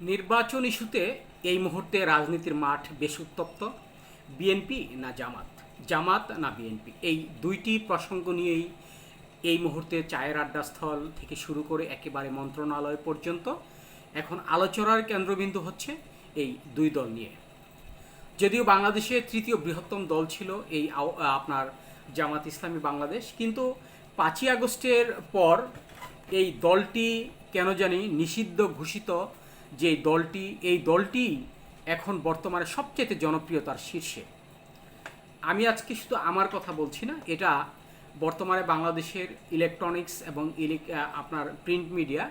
নির্বাচন ইস্যুতে এই মুহূর্তে রাজনীতির মাঠ বেশ উত্তপ্ত। বিএনপি না জামাত? জামাত না বিএনপি? এই দুইটি প্রসঙ্গ নিয়েই এই মুহূর্তে চায়ের আড্ডাস্থল থেকে শুরু করে একেবারে মন্ত্রণালয় পর্যন্ত এখন আলোচনার কেন্দ্রবিন্দু হচ্ছে এই দুই দল নিয়ে। যদিও বাংলাদেশের তৃতীয় বৃহত্তম দল ছিল এই আপনার জামাত ইসলামী বাংলাদেশ, কিন্তু পাঁচই আগস্টের পর এই দলটি কেন জানি নিষিদ্ধ ঘোষিত যে দলটি, এই দলটি এখন বর্তমানে সবচেয়ে জনপ্রিয়তার শীর্ষে। আমি আজকে শুধু আমার কথা বলছি না, এটা বর্তমানে বাংলাদেশের ইলেকট্রনিক্স এবং ইলেক- আপনার প্রিন্ট মিডিয়া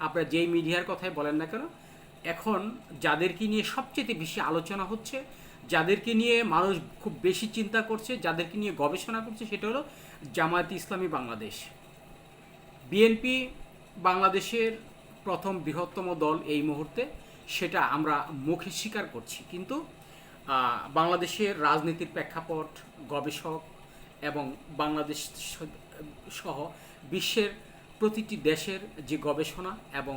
আপনার যেই মিডিয়ার কথাই বলেন না কেন, এখন যাদেরকে নিয়ে সবচেয়ে বেশি আলোচনা হচ্ছে, যাদেরকে নিয়ে মানুষ খুব বেশি চিন্তা করছে, যাদেরকে নিয়ে গবেষণা করছে, সেটা হলো জামায়াত ইসলামী বাংলাদেশ। বিএনপি বাংলাদেশের প্রথম বৃহত্তম দল এই মুহূর্তে, সেটা আমরা মুখে স্বীকার করছি। কিন্তু বাংলাদেশের রাজনীতির প্রেক্ষাপট, গবেষক এবং বাংলাদেশ সহ বিশ্বের প্রতিটি দেশের যে গবেষণা এবং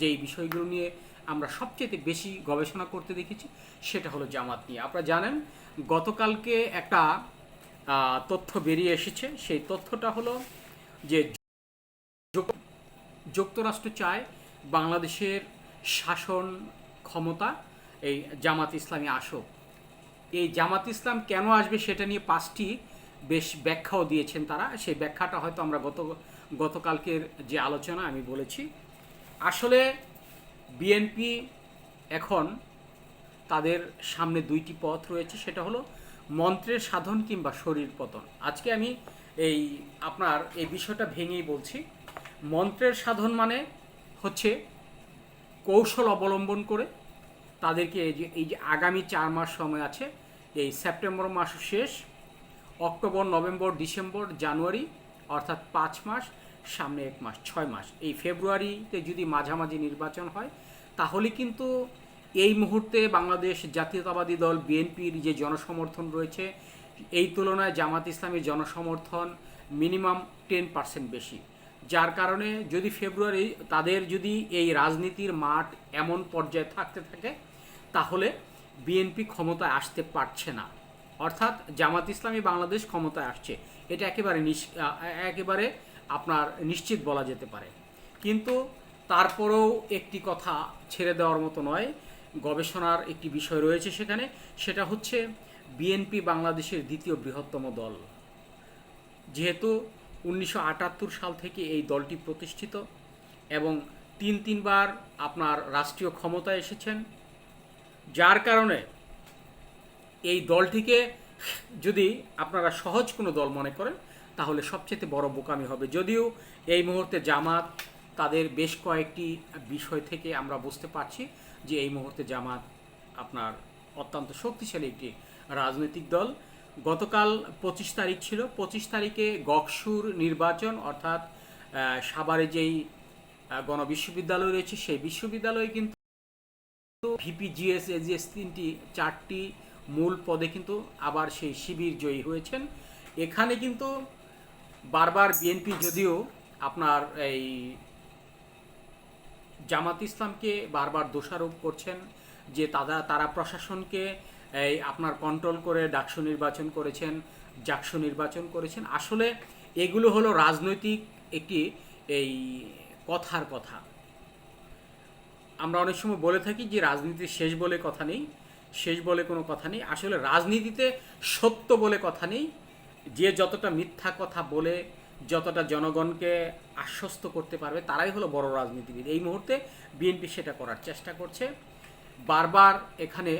যেই বিষয়গুলো নিয়ে আমরা সবচেয়ে বেশি গবেষণা করতে দেখেছি, সেটা হলো জামাত নিয়ে। আপনারা জানেন, গতকালকে একটা তথ্য বেরিয়ে এসেছে। সেই তথ্যটা হলো যে যুক্তরাষ্ট্র চায় বাংলাদেশের শাসন ক্ষমতা, এই জামাত ইসলামী আসুক। এই জামাত ইসলাম কেন আসবে সেটা নিয়ে পাঁচটি বেশ ব্যাখ্যাও দিয়েছেন তারা। সেই ব্যাখ্যাটা হয়তো আমরা গত, গতকালকের যে আলোচনা আমি বলেছি। আসলে বিএনপি এখন তাদের সামনে দুইটি পথ রয়েছে, সেটা হলো মন্ত্রের সাধন কিংবা শরীর পতন। আজকে আমি এই আপনার এই বিষয়টা ভেঙেই বলছি। মন্ত্রের সাধন মানে হচ্ছে কৌশল অবলম্বন করে তাদেরকে এই যে এই যে আগামী চার মাস সময় আছে, এই সেপ্টেম্বর মাস শেষ, অক্টোবর, নভেম্বর, ডিসেম্বর, জানুয়ারি, অর্থাৎ পাঁচ মাস, সামনে এক মাস, ছয় মাস। এই ফেব্রুয়ারিতে যদি মাঝামাঝি নির্বাচন হয়, তাহলে কিন্তু এই মুহূর্তে বাংলাদেশ জাতীয়তাবাদী দল, বিএনপির যে জনসমর্থন রয়েছে, এই তুলনায় জামাত ইসলামের জনসমর্থন মিনিমাম টেন পার্সেন্ট বেশি। যার কারণে যদি ফেব্রুয়ারি তাদের যদি এই রাজনীতির মাঠ এমন পর্যায়ে থাকতে থাকে, তাহলে বিএনপি ক্ষমতায় আসতে পারছে না। অর্থাৎ জামাত ইসলামী বাংলাদেশ ক্ষমতায় আসছে। এটা একেবারে একেবারে আপনার নিশ্চিত বলা যেতে পারে। কিন্তু তারপরেও একটি কথা ছেড়ে দেওয়ার মতো নয়, গবেষণার একটি বিষয় রয়েছে সেখানে, সেটা হচ্ছে বিএনপি বাংলাদেশের দ্বিতীয় বৃহত্তম দল। যেহেতু উনিশশো আটাত্তর সাল থেকে এই দলটি প্রতিষ্ঠিত এবং তিন তিনবার আপনার রাষ্ট্রীয় ক্ষমতায় এসেছেন, যার কারণে এই দলটিকে যদি আপনারা সহজ কোনো দল মনে করেন, তাহলে সবচেয়ে বড় বোকামি হবে। যদিও এই মুহূর্তে জামাত তাদের বেশ কয়েকটি বিষয় থেকে আমরা বুঝতে পারছি যে এই মুহূর্তে জামাত আপনার অত্যন্ত শক্তিশালী একটি রাজনৈতিক দল। গতকাল পঁচিশ তারিখ ছিল। পঁচিশ তারিখে গকসুর নির্বাচন, অর্থাৎ সাভারে যেই গণবিশ্ববিদ্যালয় রয়েছে, সেই বিশ্ববিদ্যালয়ে কিন্তু ভিপি জিএস এজিএস তিনটি, চারটি মূল পদে কিন্তু আবার সেই শিবির জয়ী হয়েছেন। এখানে কিন্তু বারবার বিএনপি যদিও আপনার এই জামাত ইসলামকে বারবার দোষারোপ করছেন যে তারা তারা প্রশাসনকে এই আপনার কন্ট্রোল করে ডাকসু নির্বাচন করেছেন, জাকসু নির্বাচন করেছেন। আসলে এগুলো হলো রাজনৈতিক একটি এই কথার কথা। আমরা অনেক সময় বলে থাকি যে রাজনীতির শেষ বলে কথা নেই, শেষ বলে কোনো কথা নেই। আসলে রাজনীতিতে সত্য বলে কথা নেই। যে যতটা মিথ্যা কথা বলে, যতটা জনগণকে আশ্বস্ত করতে পারবে, তারাই হলো বড় রাজনীতিবিদ। এই মুহূর্তে বিএনপি সেটা করার চেষ্টা করছে। বারবার এখানে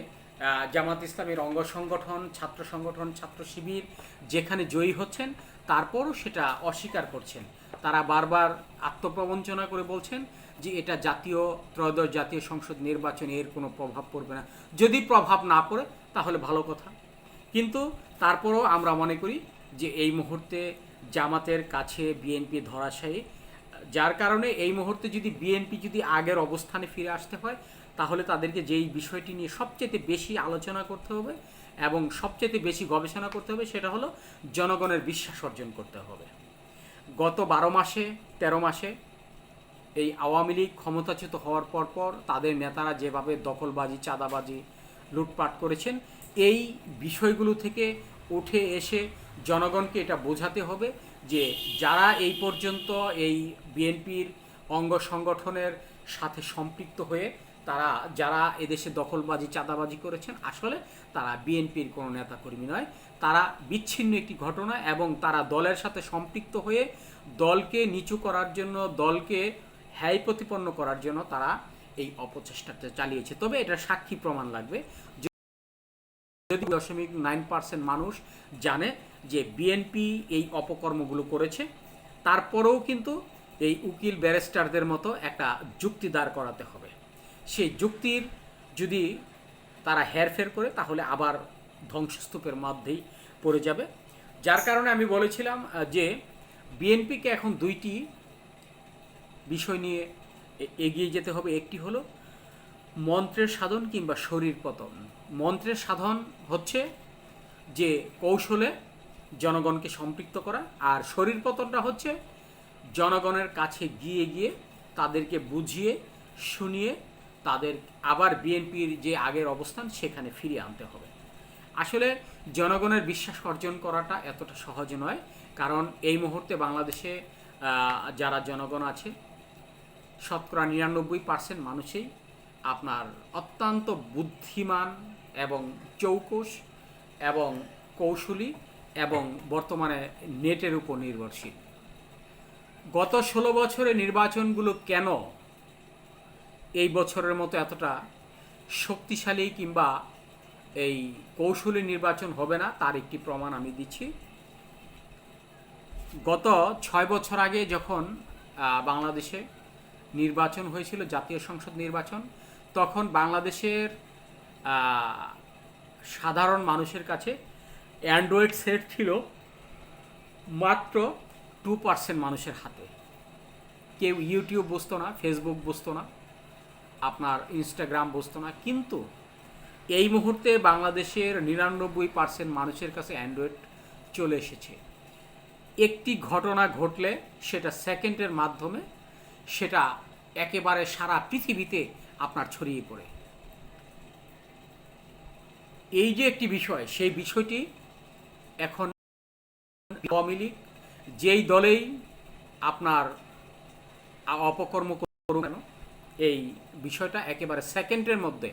জামাত ইসলামের অঙ্গ সংগঠন, ছাত্র সংগঠন, ছাত্র শিবির যেখানে জয়ী হচ্ছেন, তারপরও সেটা অস্বীকার করছেন। তারা বারবার আত্মপ্রবঞ্চনা করে বলছেন যে এটা জাতীয় ত্রয়োদশ জাতীয় সংসদ নির্বাচনে এর কোনো প্রভাব পড়বে না। যদি প্রভাব না পড়ে, তাহলে ভালো কথা। কিন্তু তারপরও আমরা মনে করি যে এই মুহূর্তে জামাতের কাছে বিএনপি ধরাশায়ী যার কারণে এই মুহূর্তে যদি বিএনপি যদি আগের অবস্থানে ফিরে আসতে হয়, তাহলে তাদেরকে যেই বিষয়টি নিয়ে সবচেয়ে বেশি আলোচনা করতে হবে এবং সবচেয়ে বেশি গবেষণা করতে হবে, সেটা হলো জনগণের বিশ্বাস অর্জন করতে হবে। গত বারো মাসে, তেরো মাসে এই আওয়ামী লীগ ক্ষমতাচ্যুত হওয়ার পর পর তাদের নেতারা যেভাবে দখলবাজি, চাঁদাবাজি, লুটপাট করেছেন, এই বিষয়গুলো থেকে উঠে এসে জনগণকে এটা বোঝাতে হবে যে যারা এই পর্যন্ত এই বিএনপির অঙ্গ সংগঠনের সাথে সম্পৃক্ত হয়ে তারা, যারা এদেশে দখলবাজি, চাঁদাবাজি করেছেন, আসলে তারা বিএনপির কোনো নেতাকর্মী নয়। তারা বিচ্ছিন্ন একটি ঘটনা এবং তারা দলের সাথে সম্পৃক্ত হয়ে দলকে নিচু করার জন্য, দলকে হ্যায় প্রতিপন্ন করার জন্য তারা এই অপচেষ্টাটা চালিয়েছে। তবে এটা সাক্ষী প্রমাণ লাগবে। যদি দশমিক নাইন পার্সেন্ট মানুষ জানে যে বিএনপি এই অপকর্মগুলো করেছে, তারপরেও কিন্তু এই উকিল ব্যারিস্টারদের মতো একটা যুক্তি দাঁড় করাতে হবে। সেই যুক্তির যদি তারা হেরফের করে, তাহলে আবার ধ্বংসস্তূপের মধ্যেই পড়ে যাবে। যার কারণে আমি বলেছিলাম যে বিএনপিকে এখন দুইটি বিষয় নিয়ে এগিয়ে যেতে হবে। একটি হলো মন্ত্রের সাধন কিংবা শরীর পতন। মন্ত্রের সাধন হচ্ছে যে কৌশলে জনগণকে সম্পৃক্ত করা। আর শরীর পতনটা হচ্ছে জনগণের কাছে গিয়ে গিয়ে তাদেরকে বুঝিয়ে, শুনিয়ে তাদের আবার বিএনপির যে আগের অবস্থান সেখানে ফিরিয়ে আনতে হবে। আসলে জনগণের বিশ্বাস অর্জন করাটা এতটা সহজ নয়। কারণ এই মুহূর্তে বাংলাদেশে যারা জনগণ আছে, শতকরা নিরানব্বই পার্সেন্ট মানুষই আপনার অত্যন্ত বুদ্ধিমান এবং চৌকস এবং কৌশলী এবং বর্তমানে নেটের উপর নির্ভরশীল। গত ষোলো বছরে নির্বাচনগুলো কেন এই বছরের মতো এতটা শক্তিশালী কিংবা এই কৌশলী নির্বাচন হবে না, তার একটি প্রমাণ আমি দিচ্ছি। গত ছয় বছর আগে যখন বাংলাদেশে নির্বাচন হয়েছিল, জাতীয় সংসদ নির্বাচন, তখন বাংলাদেশের সাধারণ মানুষের কাছে অ্যান্ড্রয়েড সেট ছিল মাত্র টু পার্সেন্ট মানুষের হাতে। কেউ ইউটিউব বুঝতো না ফেসবুক বসতো না, আপনার ইনস্টাগ্রাম বসতো না, কিন্তু এই মুহূর্তে বাংলাদেশের নিরানব্বই পার্সেন্ট মানুষের কাছে অ্যান্ড্রয়েড চলে এসেছে। একটি ঘটনা ঘটলে সেটা সেকেন্ডের মাধ্যমে সেটা একেবারে সারা পৃথিবীতে আপনার ছড়িয়ে পড়ে। এই যে একটি বিষয়, সেই বিষয়টি এখন আওয়ামী লীগ, যেই দলেই আপনার অপকর্ম করুক কেন, এই বিষয়টা একেবারে সেকেন্ডের মধ্যে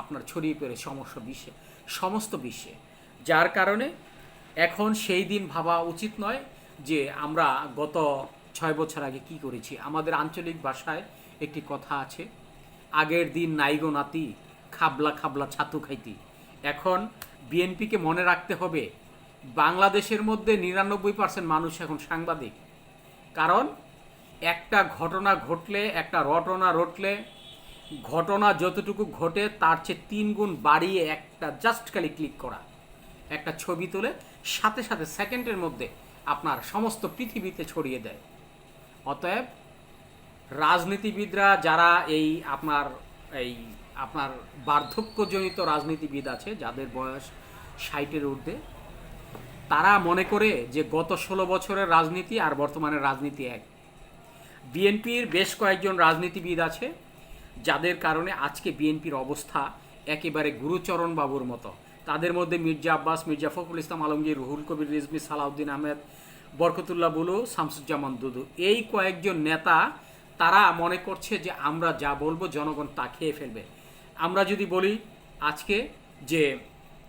আপনার ছড়িয়ে পড়ে সমস্ত বিশ্বে সমস্ত বিশ্বে। যার কারণে এখন সেই দিন ভাবা উচিত নয় যে আমরা গত ছয় বছর আগে কি করেছি। আমাদের আঞ্চলিক ভাষায় একটি কথা আছে, আগের দিন নাইগো নাতি, খাবলা খাবলা ছাতু খাইতি। এখন বিএনপিকে মনে রাখতে হবে বাংলাদেশের মধ্যে নিরানব্বই পার্সেন্ট মানুষ এখন সাংবাদিক। কারণ একটা ঘটনা ঘটলে, একটা রটনা রটলে, ঘটনা যতটুকু ঘটে, তার চেয়ে তিন গুণ বাড়িয়ে একটা জাস্ট খালি ক্লিক করা। একটা ছবি তুলে, সাথে সাথে সেকেন্ডের মধ্যে আপনার সমস্ত পৃথিবীতে ছড়িয়ে দেয়। অতএব রাজনীতিবিদরা যারা এই আপনার এই আপনার বার্ধক্যজনিত রাজনীতিবিদ আছে, যাদের বয়স ষাটের ঊর্ধ্বে তারা মনে করে যে গত ষোলো বছরের রাজনীতি আর বর্তমানের রাজনীতি এক। বিএনপির বেশ কয়েকজন রাজনীতিবিদ আছে, যাদের কারণে আজকে বিএনপির অবস্থা একেবারে গুরুচরণ বাবুর মতো। তাদের মধ্যে মির্জা আব্বাস, মির্জা ফখরুল ইসলাম আলমগীর, রুহুল কবির রিজমি সালাউদ্দিন আহমেদ, বরকতুল্লাহ বুলু, শামসুজ্জামান দুদু। এই কয়েকজন নেতা, তারা মনে করছে যে আমরা যা বলব জনগণ তা খেয়ে ফেলবে। আমরা যদি বলি আজকে যে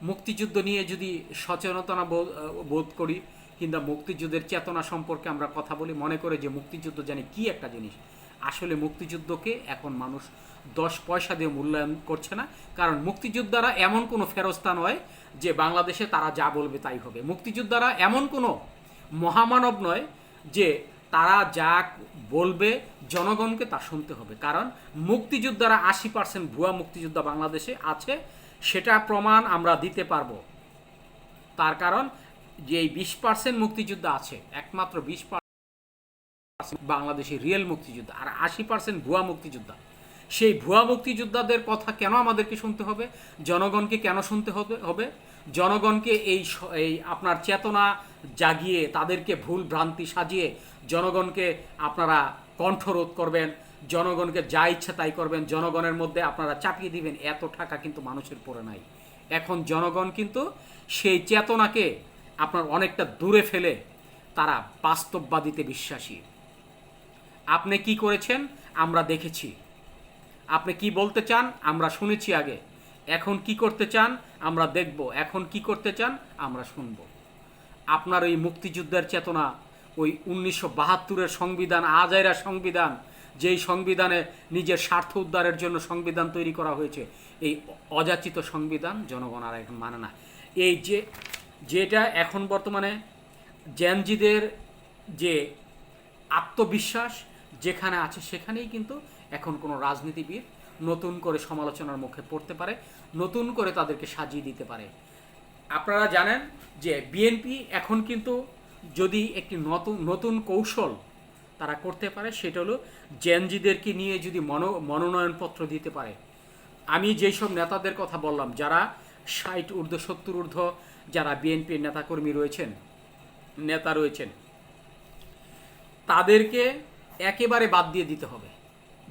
মুক্তিযুদ্ধ নিয়ে যদি সচেতনতা বোধ- করি, কিংবা মুক্তিযুদ্ধের চেতনা সম্পর্কে আমরা কথা বলি, মনে করে যে মুক্তিযুদ্ধ জানি কি একটা জিনিস। আসলে মুক্তিযুদ্ধকে এখন মানুষ দশ পয়সা দিয়ে মূল্যায়ন করছে না, কারণ মুক্তিযোদ্ধারা এমন কোনো ফেরস্তা নয় যে বাংলাদেশে তারা যা বলবে তাই হবে। মুক্তিযোদ্ধারা এমন কোনো মহামানব নয় যে তারা যা বলবে জনগণকে তা শুনতে হবে। কারণ মুক্তিযোদ্ধারা আশি পার্সেন্ট ভুয়া মুক্তিযোদ্ধা বাংলাদেশে আছে সেটা প্রমাণ আমরা দিতে পারব। তার কারণ যে এই বিশ পার্সেন্ট মুক্তিযোদ্ধা আছে, একমাত্র বিশ পার্সেন্ট বাংলাদেশে রিয়েল মুক্তিযোদ্ধা আর আশি পার্সেন্ট ভুয়া মুক্তিযোদ্ধা। সেই ভুয়া মুক্তিযোদ্ধাদের কথা কেন আমাদেরকে শুনতে হবে? জনগণকে কেন শুনতে হবে? হবে? জনগণকে এই এই আপনার চেতনা জাগিয়ে তাদেরকে ভুল ভ্রান্তি সাজিয়ে জনগণকে আপনারা কণ্ঠরোধ করবেন জনগণকে যা ইচ্ছা তাই করবেন। জনগণের মধ্যে আপনারা চাপিয়ে দিবেন, এত টাকা কিন্তু মানুষের পরে নাই। এখন জনগণ কিন্তু সেই চেতনাকে আপনার অনেকটা দূরে ফেলে তারা বাস্তববাদিতে বিশ্বাসী। আপনি কি করেছেন? আমরা দেখেছি। আপনি কি বলতে চান? আমরা শুনেছি আগে। এখন কি করতে চান? আমরা দেখব। এখন কি করতে চান? আমরা শুনব। আপনার ওই মুক্তিযুদ্ধের চেতনা, ওই উনিশশো বাহাত্তরের সংবিধান, আজাইরা সংবিধান যেই সংবিধানে নিজের স্বার্থ উদ্ধারের জন্য সংবিধান তৈরি করা হয়েছে, এই অযাচিত সংবিধান জনগণ আর এখন মানে না। এই যে, যেটা এখন বর্তমানে জ্যানজিদের যে আত্মবিশ্বাস যেখানে আছে, সেখানেই কিন্তু এখন কোনো রাজনীতিবিদ নতুন করে সমালোচনার মুখে পড়তে পারে, নতুন করে তাদেরকে সাজিয়ে দিতে পারে। আপনারা জানেন যে বিএনপি এখন কিন্তু যদি একটি নতুন নতুন কৌশল তারা করতে পারে, সেটা হলো জেনজিদেরকে নিয়ে যদি মনো, মনোনয়নপত্র দিতে পারে। আমি যেই সব নেতাদের কথা বললাম, যারা ষাট ঊর্ধ্ব সত্তর ঊর্ধ্ব যারা বিএনপির নেতাকর্মী রয়েছেন, নেতা রয়েছেন, তাদেরকে একেবারে বাদ দিয়ে দিতে হবে,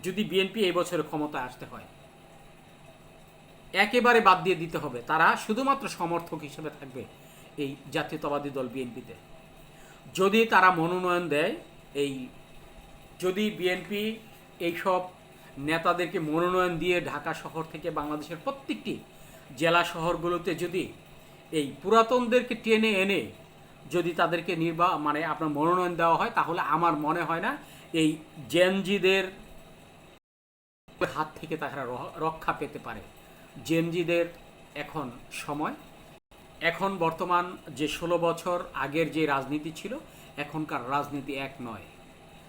যদি বিএনপি এই বছরে ক্ষমতায় আসতে হয়। একেবারে বাদ দিয়ে দিতে হবে। তারা শুধুমাত্র সমর্থক হিসেবে থাকবে এই জাতীয়তাবাদী দল বিএনপিতে। যদি তারা মনোনয়ন দেয় এই যদি বিএনপি এইসব নেতাদেরকে মনোনয়ন দিয়ে ঢাকা শহর থেকে বাংলাদেশের প্রত্যেকটি জেলা শহরগুলোতে যদি এই পুরাতনদেরকে টেনে এনে যদি তাদেরকে নির্বা মানে আপনার মনোনয়ন দেওয়া হয়, তাহলে আমার মনে হয় না এই জেনজিদের হাত থেকে তারা রক্ষা পেতে পারে। জেনজিদের এখন সময়। এখন বর্তমান যে ষোলো বছর আগের যে রাজনীতি ছিল এখনকার রাজনীতি এক নয়।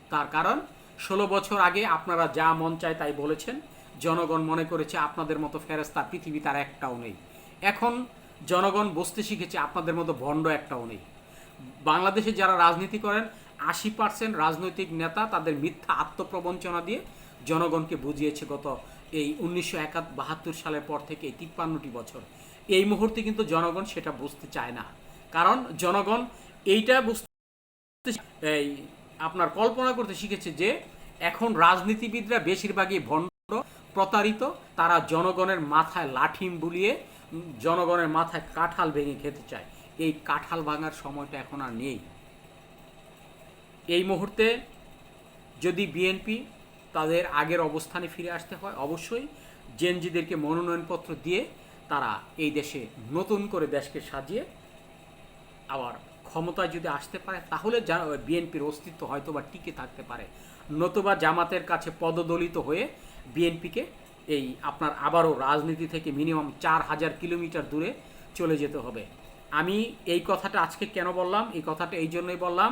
তার কারণ, ষোলো বছর আগে আপনারা যা মন চায় তাই বলেছেন। জনগণ মনে করেছে আপনাদের মতো ফেরেস্তা পৃথিবী তার একটাও নেই। এখন জনগণ বুঝতে শিখেছে আপনাদের মতো ভণ্ড একটাও নেই। বাংলাদেশে যারা রাজনীতি করেন, আশি পার্সেন্ট রাজনৈতিক নেতা তাদের মিথ্যা আত্মপ্রবঞ্চনা দিয়ে জনগণকে বুঝিয়েছে গত এই উনিশশো বাহাত্তর সালের পর থেকে এই তিপ্পান্নটি বছর। এই মুহূর্তে কিন্তু জনগণ সেটা বুঝতে চায় না। কারণ জনগণ এইটা বুঝতে এই, আপনার কল্পনা করতে শিখেছে যে এখন রাজনীতিবিদরা বেশিরভাগই ভণ্ড, প্রতারিত, তারা জনগণের মাথায় লাঠিম বুলিয়ে জনগণের মাথায় কাঁঠাল ভেঙে খেতে চায়। এই কাঁঠাল ভাঙার সময়টা এখন আর নেই। এই মুহূর্তে যদি বিএনপি তাদের আগের অবস্থানে ফিরে আসতে হয়, অবশ্যই জেনজিদেরকে মনোনয়নপত্র দিয়ে তারা এই দেশে নতুন করে দেশকে সাজিয়ে আবার ক্ষমতায় যদি আসতে পারে, তাহলে যা বিএনপির অস্তিত্ব হয়তো বা টিকে থাকতে পারে। নতুবা জামাতের কাছে পদদলিত হয়ে বিএনপিকে এই আপনার আবারও রাজনীতি থেকে মিনিমাম চার হাজার কিলোমিটার দূরে চলে যেতে হবে। আমি এই কথাটা আজকে কেন বললাম? এই কথাটা এই জন্যই বললাম,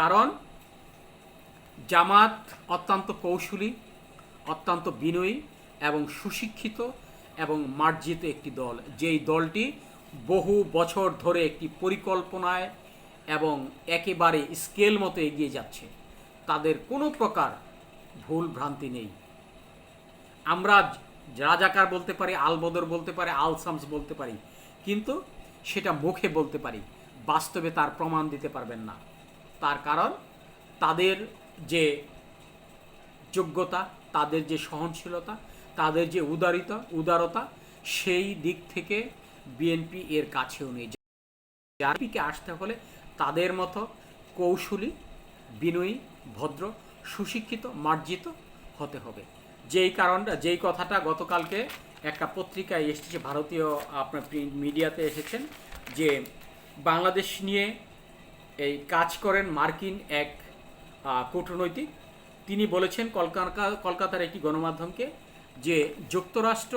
কারণ জামাত অত্যন্ত কৌশলী, অত্যন্ত বিনয়ী এবং সুশিক্ষিত এবং মার্জিত একটি দল। যেই দলটি বহু বছর ধরে একটি পরিকল্পনায় এবং একেবারে স্কেল মতো এগিয়ে যাচ্ছে। তাদের কোনো প্রকার ভুল ভ্রান্তি নেই। আমরা রাজাকার বলতে পারি আলবদর বলতে পারি আলসামস বলতে পারি, কিন্তু সেটা মুখে বলতে পারি, বাস্তবে তার প্রমাণ দিতে পারবেন না। তার কারণ, তাদের যে যোগ্যতা, তাদের যে সহনশীলতা, তাদের যে উদারিতা, উদারতা, সেই দিক থেকে বিএনপি এর কাছেও নেই। জাতিকে আসতে হলে তাদের মতো কৌশলী, বিনয়ী, ভদ্র, সুশিক্ষিত, মার্জিত হতে হবে। যেই কারণটা, যেই কথাটা গতকালকে একটা পত্রিকায় এসেছে ভারতীয় আপনার প্রিন্ট মিডিয়াতে এসেছেন যে বাংলাদেশ নিয়ে এই কাজ করেন মার্কিন এক কূটনৈতিক। তিনি বলেছেন কলকাতা কলকাতার একটি গণমাধ্যমকে যে যুক্তরাষ্ট্র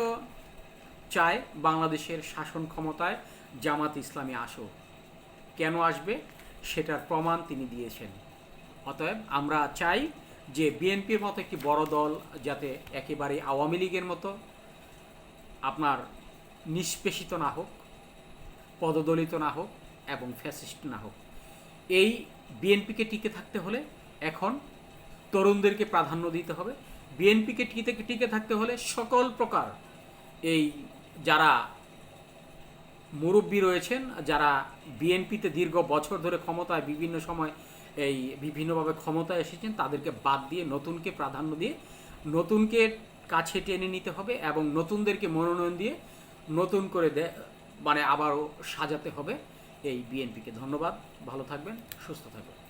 চায় বাংলাদেশের শাসন ক্ষমতায় জামাত ইসলামী আসুক। কেন আসবে সেটার প্রমাণ তিনি দিয়েছেন। অতএব আমরা চাই যে বিএনপির মতো একটি বড় দল যাতে একেবারে আওয়ামী লীগের মতো আপনার নিষ্পেষিত না হোক, পদদলিত না হোক এবং ফ্যাসিস্ট না হোক। এই বিএনপিকে টিকে থাকতে হলে এখন তরুণদেরকে প্রাধান্য দিতে হবে। বিএনপিকে টিকে টিকে থাকতে হলে সকল প্রকার এই যারা মুরব্বী রয়েছেন, যারা বিএনপিতে দীর্ঘ বছর ধরে ক্ষমতায়, বিভিন্ন সময় এই বিভিন্নভাবে ক্ষমতায় এসেছেন, তাদেরকে বাদ দিয়ে নতুনকে প্রাধান্য দিয়ে নতুনকে কাছে টেনে নিতে হবে এবং নতুনদেরকে মনোনয়ন দিয়ে নতুন করে দে মানে আবারও সাজাতে হবে এই বিএনপিকে। ধন্যবাদ, ভালো থাকবেন, সুস্থ থাকবেন।